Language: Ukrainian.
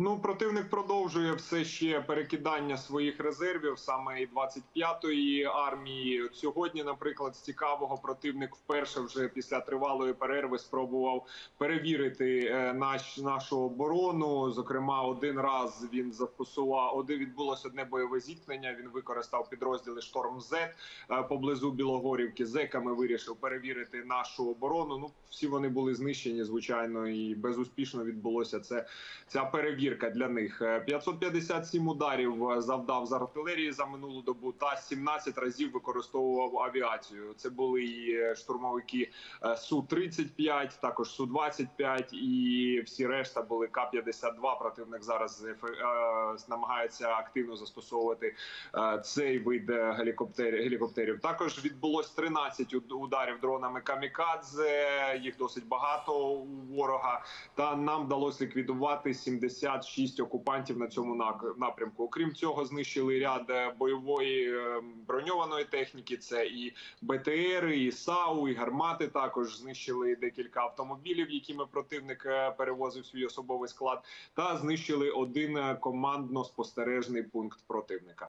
Ну, противник продовжує все ще перекидання своїх резервів, саме і 25-ї армії. От Сьогодні, наприклад, з цікавого противник вперше вже після тривалої перерви спробував перевірити е, наш нашу оборону. Зокрема, один раз він зафокусував, один відбулося одне бойове зіткнення. Він використав підрозділи Шторм З е, поблизу Білогорівки. Зеками вирішив перевірити нашу оборону. Ну, всі вони були знищені, звичайно, і безуспішно відбулося це ця перевірка для них. Е, 557 ударів е, завдав з артилерії за минулу добу та 17 разів використовував авіацію. Це були і е, штурмовики е, су 35 також су 25 і всі решта були К-52. Противник зараз е, е, намагається активно застосовувати е, цей вид е, гелікоптерів. гелікоптерів. Також відбулось 13 уд- ударів дронами камікадзе. Їх досить багато у ворога. Та нам вдалося ліквідувати 76 окупантів на цьому напрямку. Окрім цього, знищили ряд е, бойової е, броньованої техніки. Це і БТР, і САУ, і гармати. Також знищили декілька автомобілів, якими противник е, перевозив свій особовий склад, та знищили один е, командно-спостережний пункт противника.